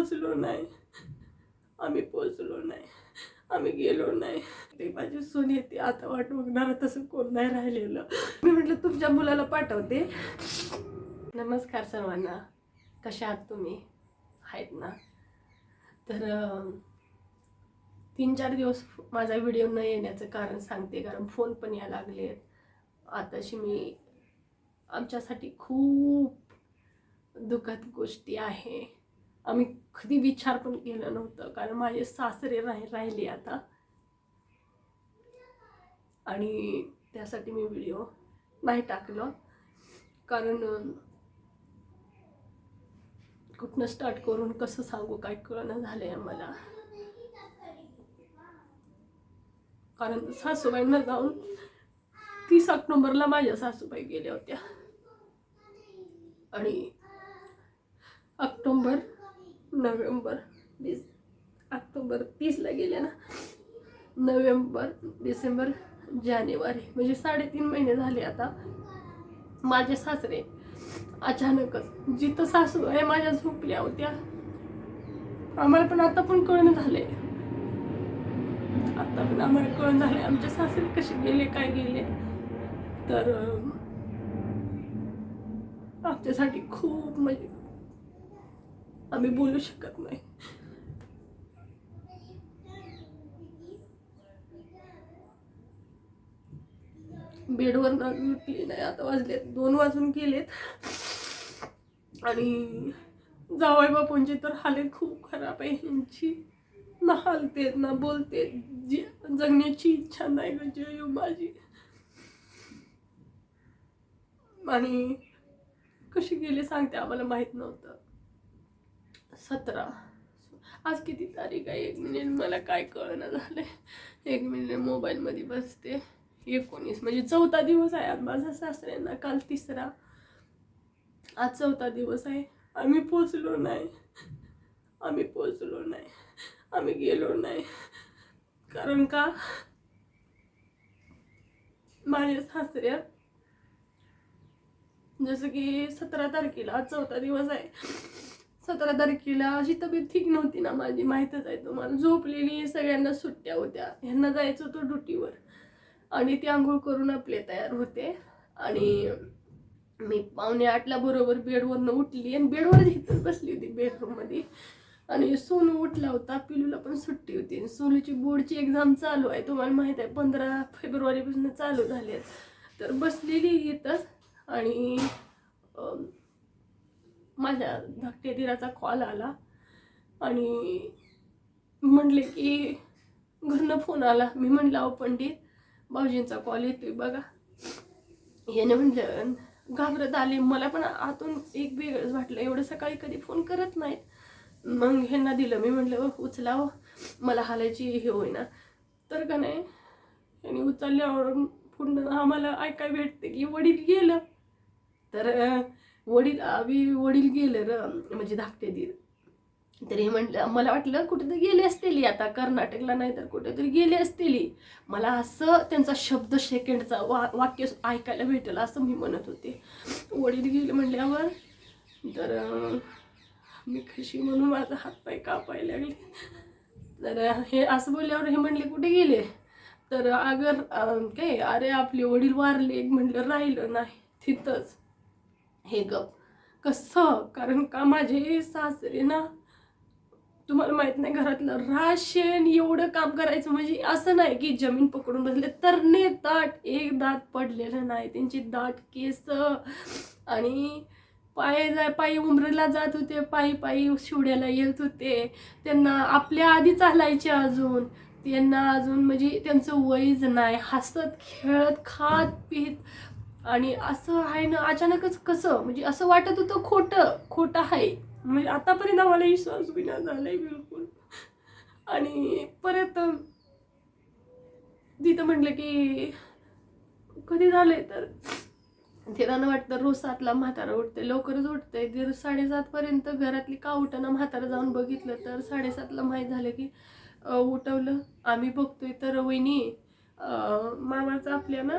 पोचलो नाही. आम्ही पोचलो नाही. आम्ही गेलो नाही. ते माझी सून येते. आता वाट बघणार. तसं कोण नाही राहिलेलं. मी म्हटलं तुमच्या मुलाला पाठवते. नमस्कार सर्वांना. कशा आहात तुम्ही? आहेत ना? तर तीन चार दिवस माझा व्हिडिओ न येण्याचं कारण सांगते. कारण फोन पण यायला लागले आताशी मी आमच्यासाठी खूप दुःखद गोष्टी आहे. आम्ही कधी विचार पण केलं नव्हतं कारण माझे सासरे राह राहिले आता. आणि त्यासाठी मी व्हिडिओ नाही टाकलं. कारण कुठनं स्टार्ट करून कसं सांगू काय कळणं झालं आहे मला कारण सासूबाईंना जाऊन तीस ऑक्टोंबरला माझ्या सासूबाई गेल्या होत्या. आणि ऑक्टोंबर नोव्हेंबर डिस ऑक्टोबर तीसला गेले ना. नोव्हेंबर डिसेंबर जानेवारी. म्हणजे साडेतीन महिने झाले आता. माझे सासरे अचानकच जिथं सासू आहे माझ्या झोपल्या होत्या. आम्हाला पण आता पण कळणं झालंय. आता पण आम्हाला कळण झालंय. आमचे सासरे कसे गेले काय गेले. तर आमच्यासाठी खूप म्हणजे आम्ही बोलू शकत नाही. बेडवर उठली नाही आता वाजलेत. दोन वाजून गेलेत. आणि जावई बापूंची तर हालत खूप खराब आहे. यांची ना हालतेत ना बोलतेत. जी जगण्याची इच्छा नाही ग माझी. आणि कशी गेली सांगते आम्हाला माहीत नव्हतं. सतरा. आज किती तारीख आहे? एक मिनिट मला काय कळणं झालंय. एक मिनिट मोबाईलमध्ये बसते. एकोणीस म्हणजे चौथा दिवस आहे आज माझ्या सासऱ्यांना. काल तिसरा. आज चौथा दिवस आहे. आम्ही पोचलो नाही. आम्ही पोचलो नाही. आम्ही गेलो नाही. कारण का? माझ्या सासऱ्या जसं की सतरा तारखेला आज चौथा दिवस आहे. सतरा तारखेला अशी तब्येत ठीक नव्हती ना माझी माहीतच आहे तुम्हाला. झोपलेली सगळ्यांना सुट्ट्या होत्या. ह्यांना जायचं होतं ड्युटीवर. आणि ते आंघोळ करून आपले तयार होते. आणि मी पावणे आठला बरोबर बेडवरनं उठली आणि बेडवर घेतच बसली होती बेडरूममध्ये आणि सोनू उठला होता पिलूला पण सुट्टी होती. आणि सोनूची बोर्डची एक्झाम चालू आहे. तुम्हाला माहीत आहे पंधरा फेब्रुवारीपासून चालू झाली आहेत तर बसलेली इथंच आणि माझ्या धाकट्या दिराचा कॉल आला आणि म्हणले की घरनं फोन आला. मी म्हणला अहो पंडित भाऊजींचा कॉल येतोय बघा. याने म्हटलं घाबरत आले. मला पण आतून एक वेगळंच वाटलं एवढं सकाळी कधी फोन करत नाहीत. मग ह्यांना दिलं. मी म्हटलं उचलाव हो. मला हालायची हे होईना. तर का नाही यांनी उचलल्यावर पुन्हा आम्हाला ऐकाय भेटते की वडील गेलं. तर वडील आम्ही वडील गेले र म्हणजे धाकटे दीर. तरी हे म्हटलं मला वाटलं कुठेतरी गेले असतेली आता कर्नाटकला नाही तर कुठेतरी गेले असतेली. मला असं त्यांचा शब्द सेकंडचा वा वाक्य ऐकायला भेटेल असं मी म्हणत होते. वडील गेले म्हणल्यावर तर मी कशी म्हणून माझा हातपाय कापायला लागले. तर हे असं बोलल्यावर हे म्हणले कुठे गेले? तर अगर काय अरे आपले वडील वारले म्हटलं राहिलं नाही तिथंच. हे गप. कसं? कारण का माझे सासरे ना तुम्हाला माहीत नाही घरातलं राशन एवढं काम करायचं म्हणजे असं नाही की जमीन पकडून बसले ने दाट एक दात पडलेलं नाही त्यांची दाट केस आणि पाय जाय पायी उमरेला जात होते पायी पायी शिवड्याला येत होते. त्यांना आपल्या आधी चालायचे अजून. त्यांना अजून म्हणजे त्यांचं वयच नाही. हसत खेळत खात पित. आणि असं आहे ना अचानकच कसं म्हणजे असं वाटत होतं खोटं खोटं आहे. म्हणजे आतापर्यंत आम्हाला विश्वास विना झालाय बिलकुल. आणि परत तिथं म्हटलं की कधी झालंय तर? तिरानं वाटतं रोज सातला म्हातारा उठते लवकरच उठते दीड साडेसात पर्यंत घरातली का उठणं म्हातारा जाऊन बघितलं तर साडेसातला माहीत झालं की उठवलं. आम्ही बघतोय तर वहिनी मामाचं आपल्या ना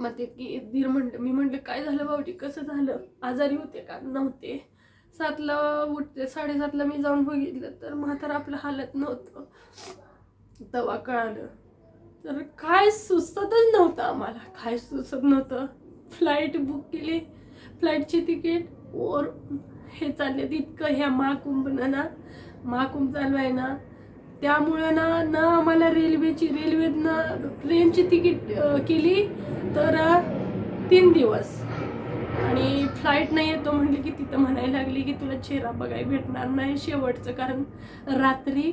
मग ते की दीर म्हणलं मी म्हटलं काय झालं भाऊजी? कसं झालं? आजारी होते का? नव्हते. सातला उठते साडेसातला मी जाऊन बघितलं तर म्हातारा आपलं हालत नव्हतं. तवा कळालं. तर काय सुचतच नव्हतं आम्हाला. काय सुचत नव्हतं. फ्लाईट बुक केली. फ्लाईटची तिकीट वर हे चालले इतकं ह्या महाकुंभनं ना. महाकुंभ चालू आहे ना. त्यामुळं ना ना आम्हाला रेल्वेची रेल्वेतनं ट्रेनची तिकीट केली तर तीन दिवस. आणि फ्लाईट नाही येतो म्हटलं की तिथं म्हणायला लागली की तुला चेहरा बघाय भेटणार नाही शेवटचं कारण रात्री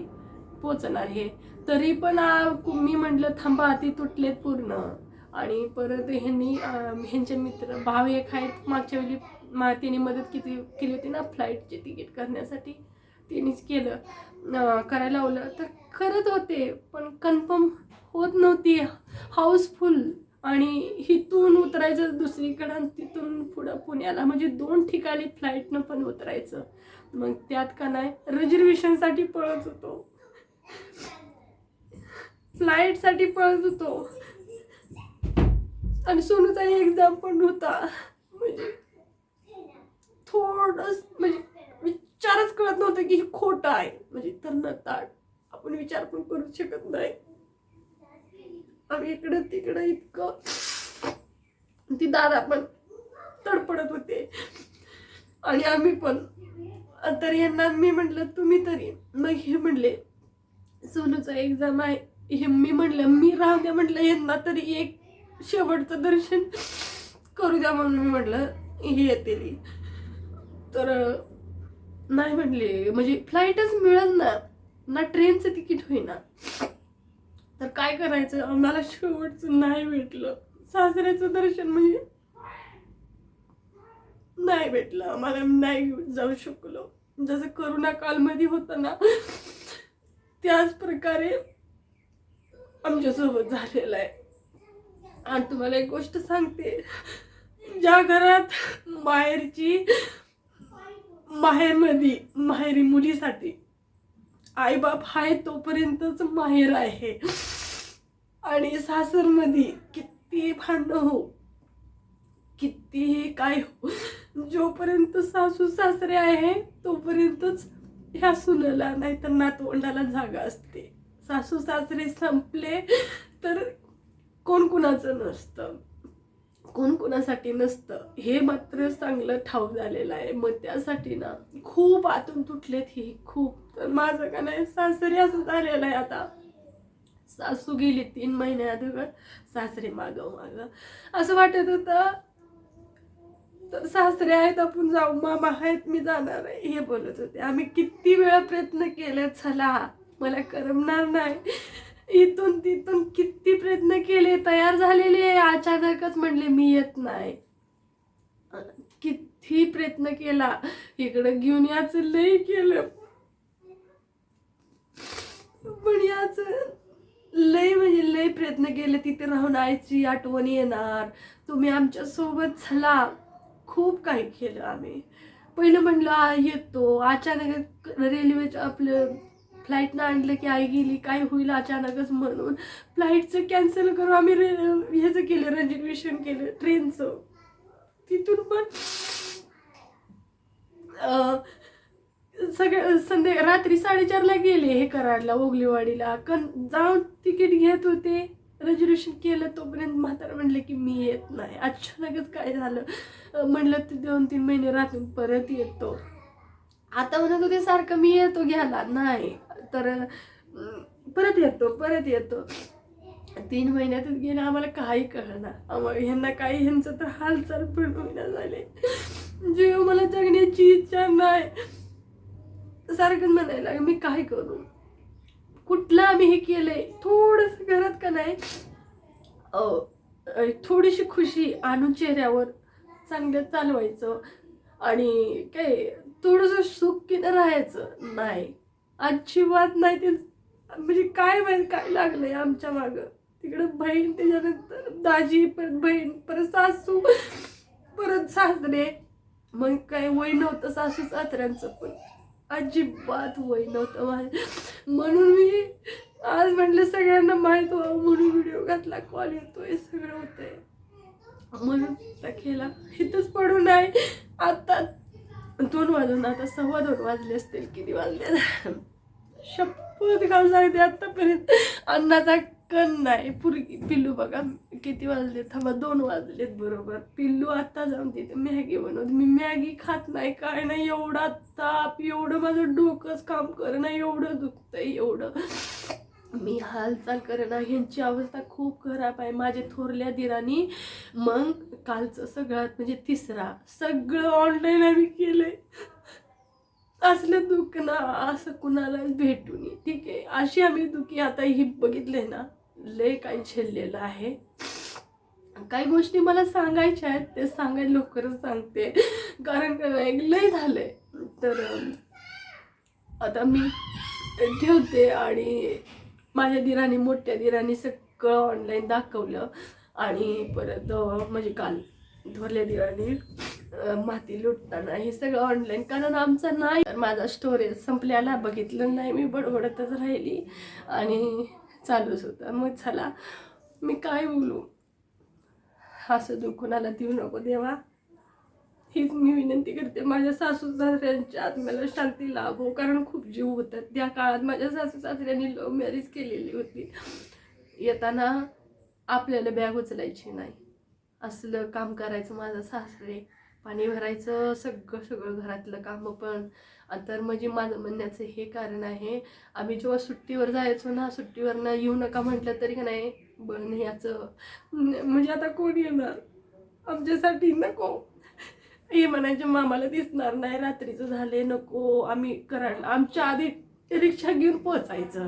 पोचणार हे. तरी पण मी म्हटलं थांबा ती तुटलेत पूर्ण. आणि परत ह्यांनी ह्यांचे मित्र भाव एक आहेत मागच्या वेळी मा तिने मदत किती केली होती ना फ्लाईटची तिकीट करण्यासाठी त्यांनीच केलं. करायला लावलं. तर करत होते पण कन्फर्म होत नव्हती. हाऊसफुल. आणि हिथून उतरायचं दुसरीकडं आणि तिथून पुढं पुण्याला. म्हणजे दोन ठिकाणी फ्लाईटनं पण उतरायचं. मग त्यात का नाही रिझर्वेशनसाठी पळत होतो. फ्लाईटसाठी पळत होतो. आणि सोनूचा एक्झाम पण होता. म्हणजे थोडस म्हणजे विचारच कळत नव्हतं की हे खोटं आहे. म्हणजे तर ताट आपण विचार पण करू शकत नाही. आम्ही इकडं तिकडं इतकं ती दादा पण तडपडत होते. आणि आम्ही पण. तर यांना मी म्हटलं तुम्ही तरी मग हे म्हणले सोनूचा एक्झाम आहे. हे मी म्हणलं मी राहू द्या म्हटलं यांना तरी एक शेवटचं दर्शन करू द्या म्हणून मी म्हटलं हे येते तर नाही म्हणले म्हणजे फ्लाईटच मिळत ना ना ट्रेनचं तिकीट होईना. तर काय करायचं? आम्हाला शेवटचं नाही भेटलं. सासऱ्याचं दर्शन म्हणजे नाही भेटलं. आम्हाला नाही जाऊ शकलो. जसं करोना कालमध्ये होतं ना त्याच प्रकारे आमच्यासोबत झालेलं आहे. आणि तुम्हाला एक गोष्ट सांगते. ज्या घरात बाहेरची माहेरमध्ये माहेरी मुलीसाठी. आईबाप आहे तोपर्यंतच माहेर आहे. आणि सासरमध्ये किती भांडणं हो. कितीही काय हो. जोपर्यंत सासू सासरे आहे तोपर्यंतच ह्या सुनाला नाही तर नातवंडाला जागा असते. सासू सासरे संपले तर कोण कुणाचं नसतं. कोण कुणासाठी नसतं. हे मात्र चांगलं ठाऊक झालेलं आहे. मग त्यासाठी ना खूप आतून तुटलेत ही खूप. तर माझं का नाही सासरी असं झालेलं आहे आता. सासू गेली तीन महिन्यात सासरे माग माग. असं वाटत होतं तर सासरे आहेत आपण जाऊ. मामा आहेत मी जाणार आहे. हे बोलत होते. आम्ही किती वेळा प्रयत्न केले चला मला करमणार नाही. इथून तिथून किती प्रयत्न केले तयार झालेले अचानकच म्हणले मी येत नाही. किती प्रयत्न केला. इकडं घेऊन याचं लय केलं. पण याच लय म्हणजे लय प्रयत्न केले तिथे राहून आईची आठवण येणार. तुम्ही आमच्यासोबत चला. खूप काही केलं आम्ही. पहिलं म्हणलं येतो. अचानक रेल्वेचं आपलं फ्लाईटनं आणलं की आई गेली काय होईल अचानकच म्हणून. फ्लाईटचं कॅन्सल करू आम्ही रे ह्याचं केलं रजिस्ट्रेशन केलं ट्रेनचं. तिथून पण सगळं संध्या रात्री साडेचारला गेले हे कराडला ओगलेवाडीला. कन जाऊन तिकीट घेत होते. रिझर्वेशन केलं तोपर्यंत म्हातारा म्हणले की मी येत नाही. अचानकच काय झालं? म्हणलं ते दोन तीन महिने राहून परत येतो. आता म्हणत होते सारखं मी येतो घ्यायला. नाही. तर परत येतो परत येतो. तीन महिन्यातच गेलं आम्हाला काही कळणार आम्हाला ह्यांना काही ह्यांचं तर हालचाल पण होईना झाले. जीव मला जगण्याची इच्छा नाही. सारखं म्हणायला मी काय करू? कुठलं आम्ही हे केलंय? थोडस घरात का नाही? थोडीशी खुशी आणून चेहऱ्यावर चांगलं चालवायचं आणि काय थोडंसं सुख किती राहायचं. नाही. अजिबात नाही ते म्हणजे काय माहिती काय लागलंय आमच्या मागं. तिकडं बहीण त्याच्यानंतर दाजी परत बहीण परत सासू परत सासरे. मग काय वय नव्हतं सासू सासऱ्यांचं पण. अजिबात वय नव्हतं माझं. म्हणून मी आज म्हटलं सगळ्यांना माहीत व्हावं म्हणून व्हिडिओ घातला कॉल येतोय सगळं होतंय. म्हणून केला इथंच पडून आहे आता दोन वाजून आता सव्वा दोन वाजले असतील किती वाजले? शपथ गाव सांगते आत्तापर्यंत अन्नाचा कण नाही. पुरगी पिल्लू बघा किती वाजले? थांबा दोन वाजलेत बरोबर. पिल्लू आत्ता जाऊन तिथे मॅगी बनवत. मी मॅगी खात नाही काय नाही एवढा ताप एवढं माझं डोकंच काम कर एवढं दुखतंय एवढं. मी हालचाल करेना ह्यांची अवस्था खूप खराब आहे. माझे थोरल्या दिरानी मग कालचं सगळ्यात म्हणजे तिसरा सगळं ऑनलाईन आम्ही केलंय. असलं दुःख ना असं कुणाला भेटू नये ठीक आहे अशी आम्ही दुःखी. आता ही बघितले ना लय काही झेललेलं आहे. काही गोष्टी मला सांगायच्या आहेत ते सांगायला लवकरच सांगते. कारण का नाही, लय झालंय. तर आता मी ठेवते आणि माझ्या दिराने मोठ्या दिराने सगळं ऑनलाईन दाखवलं. आणि परत म्हणजे काल थोरल्या दिराने माती लुटताना हे सगळं ऑनलाईन कारण आमचं नाही. तर माझा स्टोरेज संपल्याला बघितलं नाही मी बडबडतच राहिली. आणि चालूच होतं. मग चला मी काय बोलू? असं दुखून आला देऊ नको देवा. हीच मी विनंती करते. माझ्या सासू सासऱ्यांच्या आत्म्याला शांती लाभो. कारण खूप जीव होतात. त्या काळात माझ्या सासू सासऱ्यांनी लव्ह मॅरेज केलेली होती. येताना आपल्याला बॅग उचलायची नाही. असलं काम करायचं माझं सासरे. पाणी भरायचं सगळं सगळं घरातलं कामं पण. तर म्हणजे माझं म्हणण्याचं हे कारण आहे आम्ही जेव्हा सुट्टीवर जायचो ना सुट्टीवर ना येऊ नका म्हटलं तरी का नाही बन याचं. म्हणजे आता कोण येणार? आमच्यासाठी नको. हे म्हणायचे मामाला दिसणार नाही रात्रीचं झाले नको आम्ही करायला. आमच्या आधी रिक्षा घेऊन पोचायचं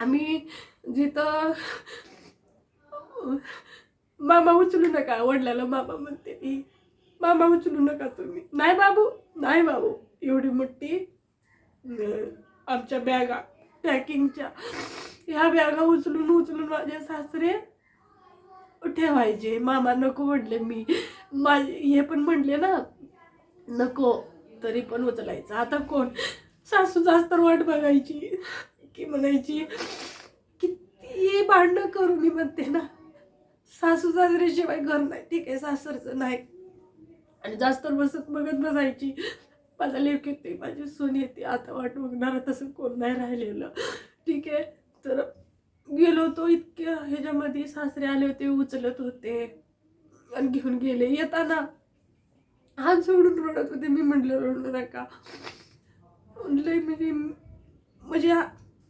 आम्ही जिथं मामा उचलू नका वडिलाला मामा म्हणते ती. मामा उचलू नका तुम्ही. नाही बाबू नाही बाबू. एवढी मोठी आमच्या बॅगा पॅकिंगच्या. ह्या बॅगा उचलून उचलून माझे सासरे ठेवायचे. मामा नको म्हटले मी. माझे हे पण म्हटले ना नको तरी पण उचलायचं. आता कोण? सासू जास्त वाट बघायची. की म्हणायची किती भांडणं करू मी म्हणते ना. सासू सासऱ्याशिवाय घर नाही. ठीक आहे सासरचं नाही. आणि जास्त बसत बघत बसायची. माझा लेख येते माझी सून येते. आता वाट बघणार तसं कोण नाही राहिलेलं. ठीक आहे तर गेलो होतो इतक्या ह्याच्यामध्ये सासरे आले होते उचलत होते. आणि घेऊन गेले. येताना हात सोडून रडत होते. मी म्हटलं रडू नका. लय म्हणजे म्हणजे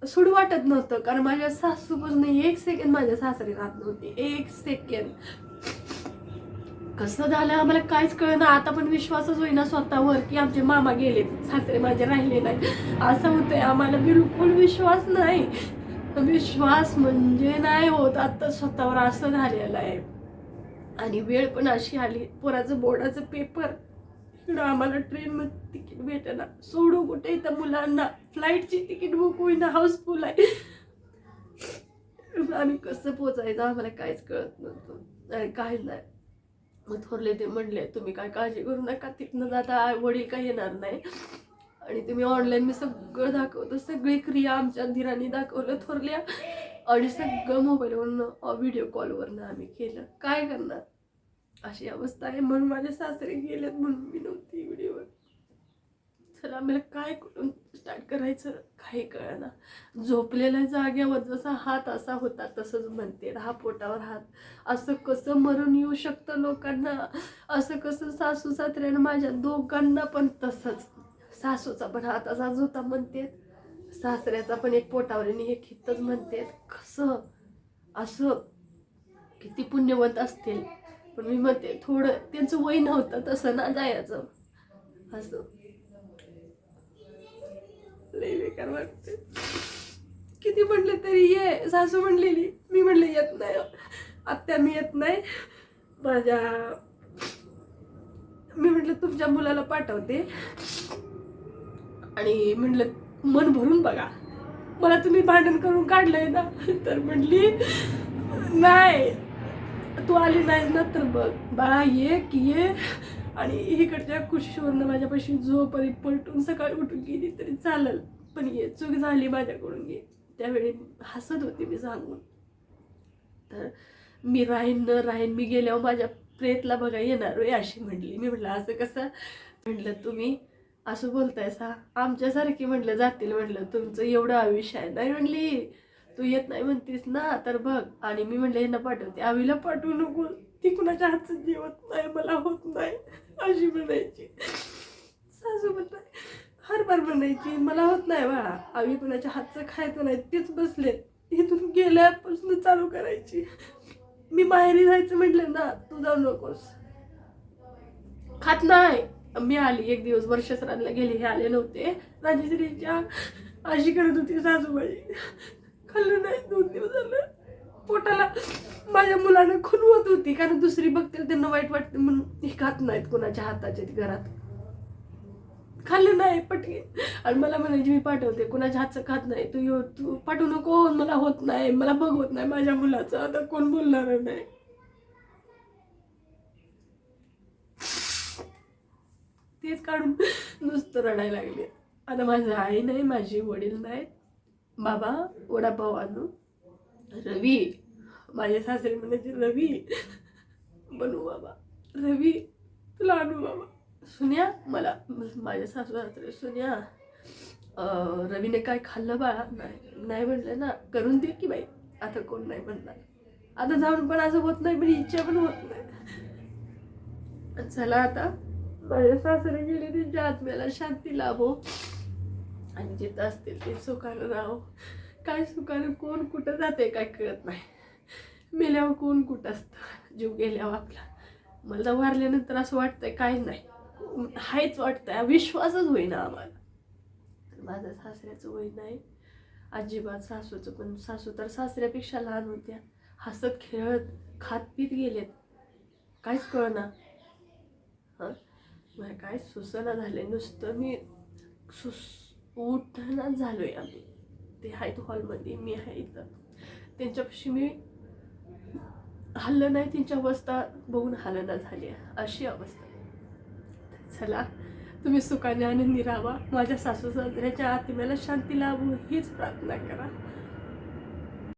सूड वाटत नव्हतं. कारण माझ्या सासूपासून एक सेकंड माझ्या सासरे राहत नव्हते. एक सेकंड कसं झालं? आम्हाला काहीच कळलं आता पण विश्वासच होईना स्वतःवर की आमचे मामा गेले सासरे माझे राहिले नाही असं होतंय. आम्हाला बिलकुल विश्वास नाही. विश्वास म्हणजे नाही होत. आता स्वतःवर असं झालेलं आहे. आणि वेळ पण अशी आली. पोराचं बोर्डाचं पेपर इकडं आम्हाला ट्रेनमध्ये तिकीट भेटेना. सोडू कुठे तर मुलांना? फ्लाईटची तिकीट बुक होईना. हाऊसफुल आहे. आम्ही कसं पोचायचं? आम्हाला काहीच कळत नव्हतं. आणि काहीच नाही. मग थोरले ते म्हणले तुम्ही काय काळजी करू नका. तिथनं जाता वडील काही येणार नाही. आणि तुम्ही ऑनलाईन मी सगळं दाखवतो सगळी क्रिया आमच्या धीराने दाखवलं थोरल्या. आणि सगळं मोबाईलवरनं व्हिडिओ कॉलवरनं आम्ही केलं. काय करणार? अशी अवस्था आहे. म्हणून माझे सासरे गेलेत म्हणून मी नव्हती व्हिडिओवर चला आम्हाला काय कुठून स्टार्ट करायचं? काही कळना. झोपलेल्या जाग्यावर जसा हात असा होता तसंच म्हणते हा पोटावर हात. असं कसं मरून येऊ शकतं लोकांना? असं कसं सासू सासऱ्यानं माझ्या दोघांना पण तसंच. सासूचा पण हात असाच होता म्हणते सासऱ्याचा पण एक पोटावर हे एक हितच म्हणते कसं? असं किती पुण्यवंत असतील. पण मी म्हणते थोडं त्यांचं वय नव्हतं तसं ना जायचं. असं. लई बेकार वाटते किती म्हणलं तरी ये. सासू म्हणलेली मी म्हणले येत नाही हो. आत्या मी येत नाही. माझ्या मी म्हटलं तुमच्या मुलाला पाठवते. आणि म्हटलं मन भरून बघा. मला तुम्ही भांडण करून काढलंय ना. तर म्हटली नाही तू आली नाही ना तर बघ. बाळा ये की ये. आणि इकडच्या कुशीवरनं माझ्यापाशी झोपरी पलटून सकाळी उठून गेली तरी चालेल पण ये चूक झाली माझ्याकडून ये. त्यावेळी हसत होती मी सांगून. तर मी राहीन न राहीन मी गेल्यावर माझ्या प्रेतला बघा येणार अशी म्हटली मी म्हटलं असं कसं? म्हटलं तुम्ही असं बोलताय सा आमच्यासारखी म्हटलं जातील म्हटलं तुमचं एवढं आयुष्य आहे. नाही म्हणली तू येत नाही म्हणतीस ना तर बघ. आणि मी म्हटलं यांना पाठवते. आवीला पाठवू नको. ती कुणाच्या हातचं जेवत नाही मला होत नाही अशी म्हणायची. सासू म्हणताय हर बार म्हणायची मला होत नाही बाळा. आवी कुणाच्या हातचं खायचं नाही तेच बसले. इथून गेल्यापासून चालू करायची. मी माहेरी जायचं म्हटलं ना तू जाऊ नकोस. खात नाही. मी आली एक दिवस वर्षसरांना गेली हे आले नव्हते. राजेश्रीच्या अशी करत होती सासूबाई. खाल्लं नाही दोन दिवस झालं. पोटाला माझ्या मुलानं खुनवत होती कारण दुसरी बघतील त्यांना वाईट वाटते म्हणून हे खात नाहीत कोणाच्या हाताचे घरात. खाल्लं नाही पटकीन. आणि मला म्हणायची मी पाठवते कुणाच्या हातचं खात नाही. तू येऊ तू पाठवू नको मला होत नाही मला बघवत नाही माझ्या मुलाचं. आता कोण बोलणार नाही काढून नुसतं रडायला लागले. आता माझं आई नाही माझे वडील नाही बाबा वडापाव आणू. रवी माझे सासरे म्हणायचे रवी बनू बाबा. रवी तुला आणू बाबा. सुन्या मला माझ्या सासू सासरे सुन्या रवीने काय खाल्लं बाळा? नाही नाही म्हणलं ना. करून दे की बाई. आता कोण नाही म्हणणार. आता जाऊन पण असं होत नाही पण इच्छा पण होत नाही. चला आता. माझ्या सासरे गेले त्यांच्या आत्म्याला शांती लाभो. आणि जिथं असतील ते सुखानं राहो. काय सुखानं कोण कुठं जाते काय कळत नाही. मेल्यावर कोण कुठं असतं? जीव गेल्यावर आपला. मला वारल्यानंतर असं वाटतंय काय नाही. हायच वाटतंय. विश्वासच होईना आम्हाला. माझ्या सासऱ्याचं वय नाही. अजिबात सासूचं पण सासू तर सासऱ्यापेक्षा लहान होत्या. हसत खेळत खात पीत गेलेत. काहीच कळना. हां? मला काय सुसना झाले नुसतं मी सुस झालो आहे आम्ही. ते आहेत हॉलमध्ये मी आहे इथं. त्यांच्यापाशी मी हल्लं नाही त्यांची अवस्था बघून हलना झाली आहे. अशी अवस्था. चला तुम्ही सुखाने आनंदी राहा माझ्या सासू सासऱ्याच्या आत्म्याला शांती लाभू हीच प्रार्थना करा.